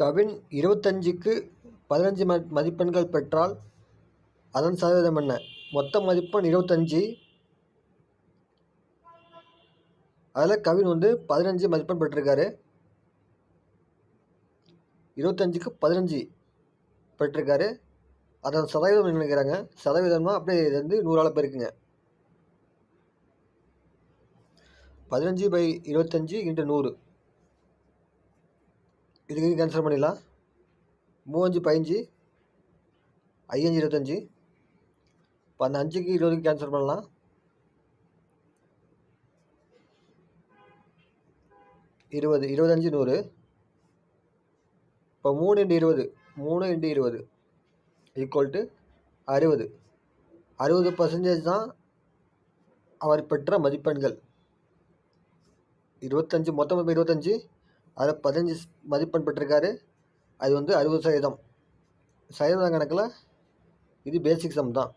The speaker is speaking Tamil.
கவின் இருபத்தஞ்சுக்கு பதினஞ்சு ம மதிப்பெண்கள் பெற்றால் அதன் சதவீதம் என்ன? மொத்த மதிப்பெண் இருபத்தஞ்சி. அதில் கவின் வந்து பதினஞ்சு மதிப்பெண் பெற்றிருக்காரு. இருபத்தஞ்சுக்கு பதினஞ்சு பெற்றிருக்காரு. அதன் சதவீதம் நினைக்கிறாங்க சதவீதமாக அப்படியே இது வந்து நூறால் பெருக்குங்க பதினஞ்சு பை இருபத்தஞ்சி இன்ட்டு நூறு. இதுக்கு கேன்சல் பண்ணிடலாம். மூவஞ்சு பதினஞ்சு ஐயஞ்சு இருபத்தஞ்சி. இப்போ அந்த அஞ்சுக்கு இருபதுக்கு கேன்சல் பண்ணலாம். இருபது இருபத்தஞ்சி நூறு. இப்போ மூணு இண்டு இருபது மூணு இண்டு இருபது ஈக்குவல் டு அறுபது. அறுபது பர்சன்டேஜ் தான் அவர் பெற்ற மதிப்பெண்கள். இருபத்தஞ்சி மொத்தம் இருபத்தஞ்சி. அதில் பதினஞ்சு மதிப்பெண் பெற்றிருக்காரு. அது வந்து அறுபது சதவீதம். சதவீதம் கணக்கில் இது பேசிக் சம் தான்.